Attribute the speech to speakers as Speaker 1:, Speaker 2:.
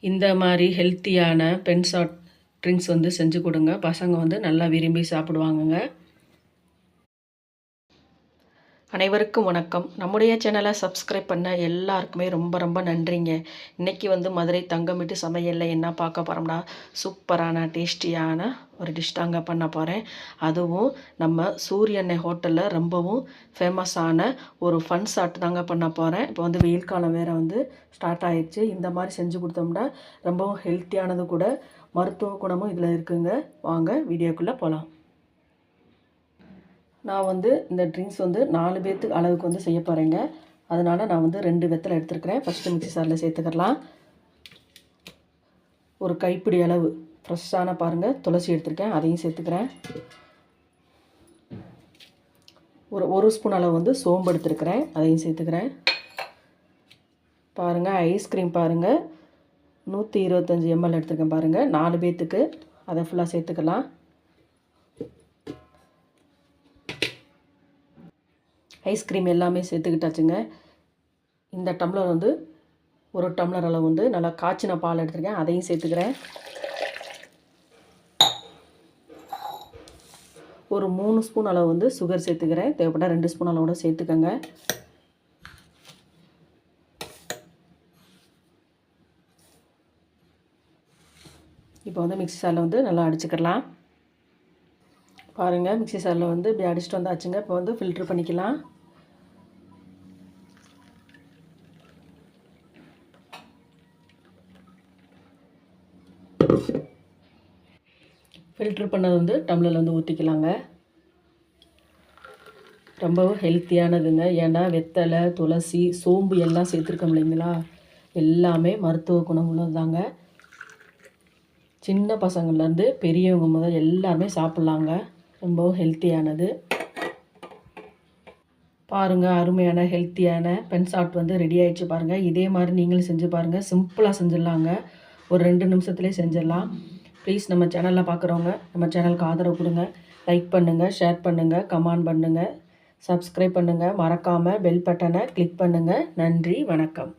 Speaker 1: இந்த மாதிரி ஹெல்த்தியான பென்சாட் ட்ரிங்க்ஸ் வந்து செஞ்சு கொடுங்க. பசங்க வந்து நல்லா விரும்பி சாப்பிடுவாங்கங்க. அனைவருக்கும் வணக்கம். நம்முடைய சேனலை சப்ஸ்கிரைப் பண்ண எல்லாருக்குமே ரொம்ப ரொம்ப நன்றிங்க. இன்றைக்கி வந்து மதுரை தங்கமிட்டு சமையலில் என்ன பார்க்க போகிறோம்னா சூப்பரான டேஸ்டியான ஒரு டிஷ் தாங்க பண்ண போகிறேன் அதுவும் நம்ம சூரியண்ணெய் ஹோட்டலில் ரொம்பவும் ஃபேமஸான ஒரு ஃபன் சாட் தாங்க பண்ண போகிறேன் இப்போ வந்து வெயில் காலம் வேறு வந்து ஸ்டார்ட் ஆயிடுச்சு. இந்த மாதிரி செஞ்சு கொடுத்தோம்னா ரொம்பவும் ஹெல்த்தியானது கூட மருத்துவ குணமும் இதில் இருக்குங்க. வாங்க வீடியோக்குள்ளே போகலாம் நான் வந்து இந்த ட்ரிங்க்ஸ் வந்து நாலு பேர்த்துக்கு அளவுக்கு வந்து செய்ய போகிறேங்க அதனால் நான் வந்து ரெண்டு வெத்தலை எடுத்துருக்கிறேன். ஃபஸ்ட்டு மிக்சி சாரில் சேர்த்துக்கலாம் ஒரு கைப்பிடி அளவு. ஃப்ரெஷ்ஷான பாருங்கள் துளசி எடுத்துருக்கேன். அதையும் சேர்த்துக்கிறேன். ஒரு ஒரு ஸ்பூன் அளவு வந்து சோம்பு எடுத்துருக்கிறேன். அதையும் சேர்த்துக்கிறேன். பாருங்கள் ஐஸ்கிரீம் பாருங்கள் நூற்றி இருபத்தஞ்சி எம்எல் எடுத்துருக்கேன் பாருங்கள் நாலு பேர்த்துக்கு அதை ஃபுல்லாக சேர்த்துக்கலாம். ஐஸ்கிரீம் எல்லாமே சேர்த்துக்கிட்டாச்சுங்க. இந்த டம்ளர் வந்து ஒரு டம்ளர் அளவு வந்து நல்லா காய்ச்சின பால் எடுத்துருக்கேன். அதையும் சேர்த்துக்கிறேன். ஒரு மூணு ஸ்பூன் அளவு வந்து சுகர் சேர்த்துக்கிறேன். தேவைப்பட்டால் ரெண்டு ஸ்பூன் அளவோட சேர்த்துக்கோங்க. இப்போ வந்து மிக்சி சாரில் வந்து நல்லா அடிச்சுக்கிடலாம். பாருங்கள் மிக்சி சாரில் வந்து இப்படி அடிச்சுட்டு வந்தாச்சுங்க. இப்போ வந்து ஃபில்ட்ரு பண்ணிக்கலாம். ஃபில்ட்ரு பண்ணது வந்து டம்ளரில் வந்து ஊற்றிக்கலாங்க ரொம்பவும் ஹெல்த்தியானதுங்க ஏன்னா வெத்தலை துளசி சோம்பு எல்லாம் சேர்த்துருக்கோம் இல்லைங்களா? எல்லாமே மருத்துவ குணம் உள்ளது சின்ன பசங்கள்லேருந்து பெரியவங்க முதல் எல்லாருமே சாப்பிட்லாங்க. ரொம்பவும் ஹெல்த்தியானது பாருங்கள் அருமையான ஹெல்த்தியான பென் சாட் வந்து ரெடி ஆகிடுச்சு பாருங்கள் இதே மாதிரி நீங்களும் செஞ்சு பாருங்கள் சிம்பிளாக செஞ்சிடலாங்க. ஒரு ரெண்டு நிமிஷத்துலேயே செஞ்சிடலாம். ப்ளீஸ் நம்ம சேனலில் பார்க்குறவங்க நம்ம சேனலுக்கு ஆதரவு கொடுங்க. லைக் பண்ணுங்கள் ஷேர் பண்ணுங்கள் கமெண்ட் பண்ணுங்கள் சப்ஸ்கிரைப் பண்ணுங்கள் மறக்காமல் பெல் பட்டனை கிளிக் பண்ணுங்கள் நன்றி வணக்கம்.